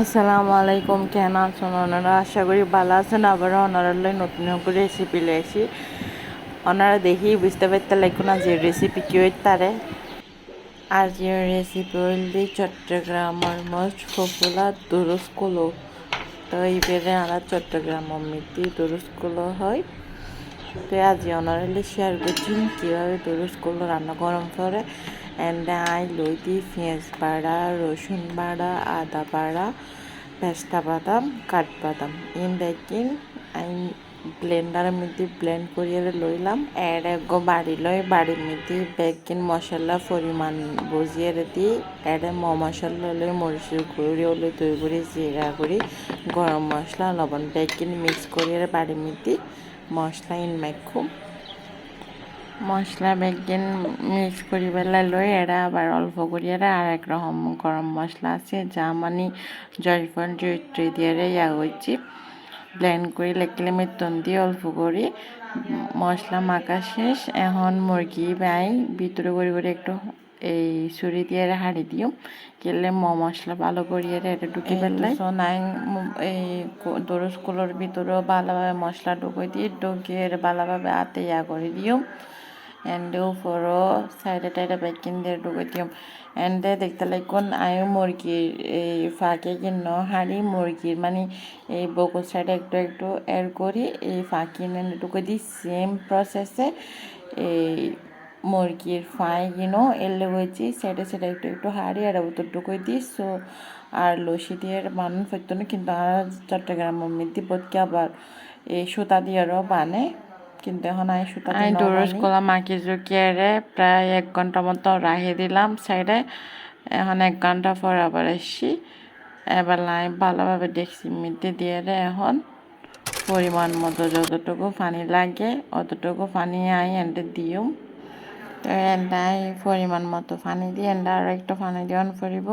আসসালামু আলাইকুম কেন আছেন ওনারা? আশা করি ভালো আছেন। আবারও ওনারা লই নতুন করে রেসিপি লেছি ওনারা দেখি বুঝতে পারতে লাগবে না যে রেসিপি কি তারে। আজ রেসিপি হইলি চট্টগ্রামের মোস্ট পপুলার দুরুস্কুলো। তো এইবারে আমরা চট্টগ্রাম মিটি দুরুস্কুলো হয়। তো আজ ওনারা শেয়ার করছি কীভাবে দুরুস্কুলো রান্না গরম করে। অ্যান্ড আই লই দি পেঁয়াজ বাড়া রসুন বাড়া আদা বাড়া পেস্তা বাদাম কাঠবাদাম ইন দেখিন আই ব্লেন্ডারের মধ্যে ব্লেন্ড করিয়ে লইলাম এর এক বাড়ি লই বাড়ির মধ্যে বেকিন মশলা পরিমাণ বুঝিয়ে দি এর ম মশলা লই মরিচের গুঁড়ি লই তৈরি করি জিরা করি গরম মশলা লবণ বেকিন মিক্স করিয়ে বাড়ির মধ্যে মশলা ইন মাইখুম মশলা বেগিন মিক্স করি পেলাই লৈ এরা আবার অল্প করিয়ে আর এক রকম গরম মশলা আছে যা মানে জয়ফল জয়ত্রী দিয়ে ইয়া হয়েছি ব্লেন্ড করে লেখলে মেতন দিয়ে অল্প করে মশলা মাখা শেষ। এখন মুরগি বাই ভিতরে করে করে একটু এই ছুরি দিয়ে হাড়ি দিও। কেলে ম মশলা ভালো করিয়ে এটা ঢুকে ফেললে নাই এই দরজ কুলোর ভিতরেও ভালোভাবে মশলা ঢুকে দিয়ে ঢুকিয়ে ভালোভাবে আতে ইয়া করে দিও। এন্ড উপরও সাইডে টাইডে বেকিং দিয়ে ঢুকে দিও এন্ডে দেখতে লাগুন আয়ু মুরগির এই ফাঁকে কিন্ন হাড়ি মুরগির মানে এই বকুল সাইডে একটু একটু এর করি এই ফাঁকি ঢুকে দিই সেম প্রসেসে এই মুরগির ফাই কিনো এলে হয়েছি সাইডে সাইডে একটু একটু হাড়ি আর উত্তর ঢুকে দিই সো আর লসি দিয়ে বানান ফেরত কিন্তু আর চট্টগ্রামের মধ্যে বোধকে আবার এই সুতা দিয়েও বানে কিন্তু এখন আই সুতা আই ডোরস কলা মাকি জুকিয়ারে প্রায় এক ঘণ্টা মতো রাখি দিলাম সাইডে এখন এক ঘণ্টা পর আবার এসছি এবার লাই ভালোভাবে দেখছি মিটে দিয়ে রে এখন পরিমাণ মতো যতটুকু পানি লাগে অতটুকু পানি আই এন্ডে দিও। তো এন্ডাই পরিমাণ মতো পানি দিয়ে এন্ডা আর একটু পানি দিওয়ান পড়িব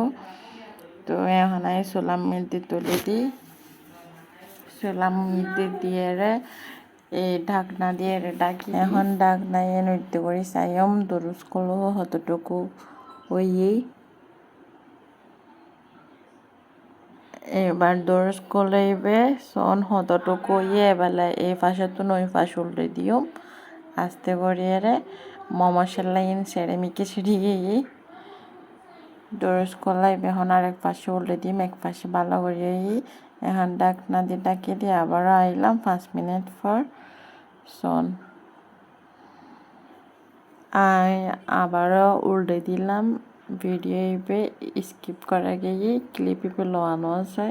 তো এখন আই সোলাম মিলতে তুলে দিই সোলাম মিলতে দিয়ে এই ঢাকনা দিয়ে ডাকি। এখন ঢাকনা এ নৃত্য করি চাইম দরুজ কলো হতটুকু ওই এবার দরজ কলাইবে সন হতটুকু ইয়ে এবেলা এই পাশে তো নই পাশ উল্টে দিও আস্তে করিয়ে রে মশলা ইন সেরে মিকে ছিড়ি গিয়ে দরজ কলাইবে এখন আরেক পাশে উল্টে দিম, এক পাশে ভালো করিয়ে এখন ডাকনা দিয়ে ডাকিয়ে দিয়ে আবারও আইলাম, পাঁচ মিনিট পর। সন আই আবারও উল্টে দিলাম, ভিডিও স্কিপ করা গিয়ে ক্লিপ লোয়ানো আছে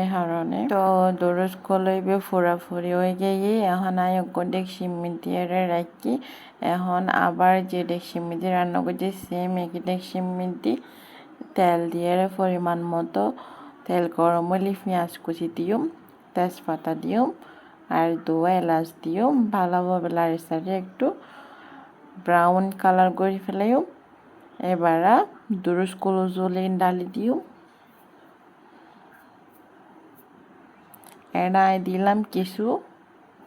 এ কারণে। তো দরজ কলইবে ফুরাফুরি হয়ে গিয়ে এখন আই ডেকসি দিয়ে রাখি। এখন আবার যে ডেকসি দিয়ে রান্না করছি সেম একই ডেকসি দিয়ে তেল দিয়ে পরিমাণ মতো তেল গরম হলে পেঁয়াজ কুচি দিও তেজপাতা দিও আর দু এলাচ দিও ভালোভাবে লাড়ি সাড়ি একটু ব্রাউন কালার করে ফেলাইও এবার দুরুস কলো জলে ডালি দিও এড়াই দিলাম কিছু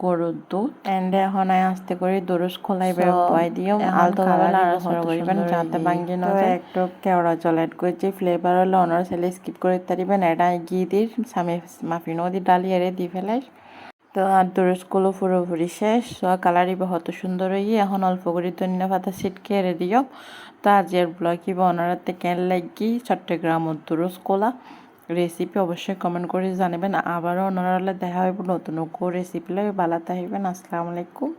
গরুর দুধ এন্ড এখন আস্তে করে দরজ খোলাই বের পাই দিও। নাড়াচাড়া করিবেন যাতে ভাঙ্গি না যায়। একটু কেওড়া জল করেছি। ফ্লেভার হলে অনার ছেলে স্কিপ করে তারিবেন এটা ঘি দিয়ে সামে মাফিনো দিয়ে ডালি এড়ে দিয়ে ফেলাই তো আর দরজগুলো পুরোপুরি শেষ। কালারই হত সুন্দর হয়ে এখন অল্প করে ধনিয়া পাতা ছিটকে এড়ে দিও। তো আজের ব্লগ বা ওনারাতে কেন লাগি? চট্টগ্রাম দরজ কোলা রেসিপি অবশ্যই কমেন্ট করে জানাবেন। আবারও অন্যরা দেখা হবে, নতুন রেসিপি লাগে ভালো থাকবেন। আসসালামু আলাইকুম।